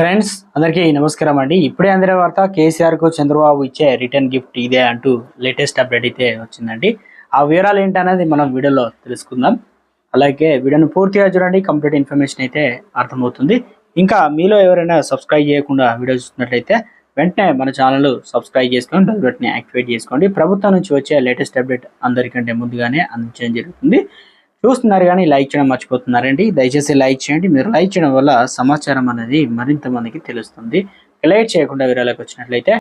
Friends అందరికీ నమస్కారం అండి. ఇప్పుడే అందిన వార్త కేసీఆర్కు చంద్రబాబు ఇచ్చే రిటర్న్ గిఫ్ట్ ఇదే అంటూ లేటెస్ట్ అప్డేట్ అయితే వచ్చిందండి. ఆ వివరాలు ఏంటనేది మనం వీడియోలో తెలుసుకుందాం. అలాగే వీడియోను పూర్తిగా చూడండి కంప్లీట్ ఇన్ఫర్మేషన్ అయితే అర్థమవుతుంది. ఇంకా మీలో ఎవరైనా సబ్స్క్రైబ్ చేయకుండా వీడియో చూస్తున్నట్లయితే వెంటనే మన ఛానల్ సబ్స్క్రైబ్ చేసుకొని బెల్ బటన్ యాక్టివేట్ చేసుకోండి. ప్రభుత్వం నుంచి వచ్చే లేటెస్ట్ అప్డేట్ అందరికంటే ముందుగానే అందించడం జరుగుతుంది. చూస్తున్నారు కానీ లైక్ చేయడం మర్చిపోతున్నారండి. దయచేసి లైక్ చేయండి. మీరు లైక్ చేయడం వల్ల సమాచారం అనేది మరింత మందికి తెలుస్తుంది. లైక్ చేయకుండా వీరాలకు వచ్చినట్లయితే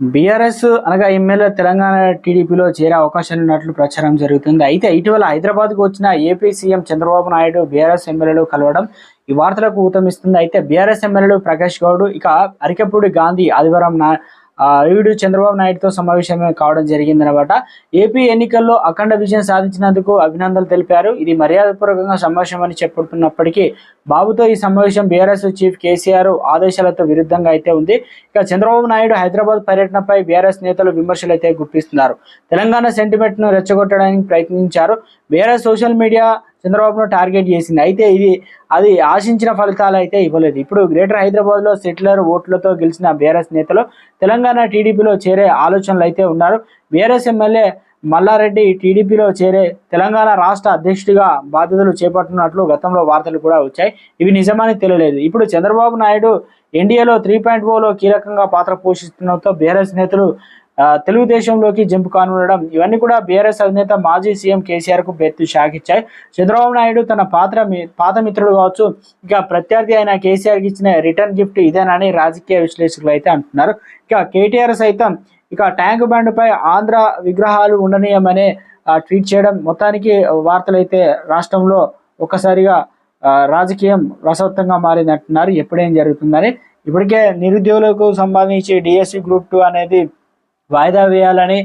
బీఆర్ఎస్ అనగా ఎమ్మెల్యే తెలంగాణ టీడీపీలో చేరే అవకాశాలు ఉన్నట్లు ప్రచారం జరుగుతుంది. అయితే ఇటీవల హైదరాబాద్కు వచ్చిన AP CM Chandrababu Naidu BRS ఎమ్మెల్యేలు కలవడం ఈ వార్తలకు ఊతమిస్తుంది. అయితే బీఆర్ఎస్ ఎమ్మెల్యేలు ప్రకాష్ గౌడ్ ఇక అరికపూడి గాంధీ ఆదివారం ఈడు చంద్రబాబు నాయుడుతో సమావేశమే కావడం జరిగిందనమాట ఏపీ ఎన్నికల్లో అఖండ విజయం సాధించినందుకు అభినందనలు తెలిపారు. ఇది మర్యాదపూర్వకంగా సమావేశం అని చెప్పుతున్నప్పటికీ బాబుతో ఈ సమావేశం బీఆర్ఎస్ చీఫ్ కేసీఆర్ ఆదేశాలతో విరుద్ధంగా అయితే ఉంది. ఇక చంద్రబాబు నాయుడు హైదరాబాద్ పర్యటనపై బీఆర్ఎస్ నేతలు విమర్శలు అయితే గుప్పిస్తున్నారు. తెలంగాణ సెంటిమెంట్ను రెచ్చగొట్టడానికి ప్రయత్నించారు. బీఆర్ఎస్ సోషల్ మీడియా చంద్రబాబును టార్గెట్ చేసింది. అయితే ఇది అది ఆశించిన ఫలితాలు అయితే ఇవ్వలేదు. ఇప్పుడు గ్రేటర్ హైదరాబాద్లో సెటిలర్ ఓట్లతో గెలిచిన బీఆర్ఎస్ నేతలు తెలంగాణ టీడీపీలో చేరే ఆలోచనలు అయితే ఉన్నారు. బీఆర్ఎస్ ఎమ్మెల్యే మల్లారెడ్డి టీడీపీలో చేరే తెలంగాణ రాష్ట్ర అధ్యక్షుడిగా బాధ్యతలు చేపట్టినట్లు గతంలో వార్తలు కూడా వచ్చాయి. ఇవి నిజమని తెలియలేదు. ఇప్పుడు చంద్రబాబు నాయుడు ఎన్డీఏలో త్రీ పాయింట్ ఓలో కీలకంగా పాత్ర పోషిస్తున్నతో బీఆర్ఎస్ నేతలు తెలుగుదేశంలోకి జంపు కానుండడం. ఇవన్నీ కూడా బీఆర్ఎస్ అధినేత మాజీ సీఎం కేసీఆర్కు బెత్తు షాక్ ఇచ్చాయి చంద్రబాబు నాయుడు తన పాత్ర పాత మిత్రుడు కావచ్చు. ఇక ప్రత్యర్థి అయిన కేసీఆర్కి ఇచ్చిన రిటర్న్ గిఫ్ట్ ఇదేనని రాజకీయ విశ్లేషకులు అయితే అంటున్నారు. ఇక కేటీఆర్ సైతం ఇక ట్యాంక్ బండ్ పై ఆంధ్ర విగ్రహాలు ఉండనీయమనే ట్వీట్ చేయడం. మొత్తానికి వార్తలు అయితే రాష్ట్రంలో ఒక్కసారిగా రాజకీయం రసవత్తంగా మారింది అంటున్నారు ఎప్పుడేం జరుగుతుందని. ఇప్పటికే నిరుద్యోగులకు సంబంధించి డిఎస్సి గ్రూప్ టూ అనేది వాయిదా వేయాలని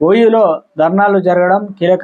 ఓయూలో ధర్నాలు జరగడం కీలక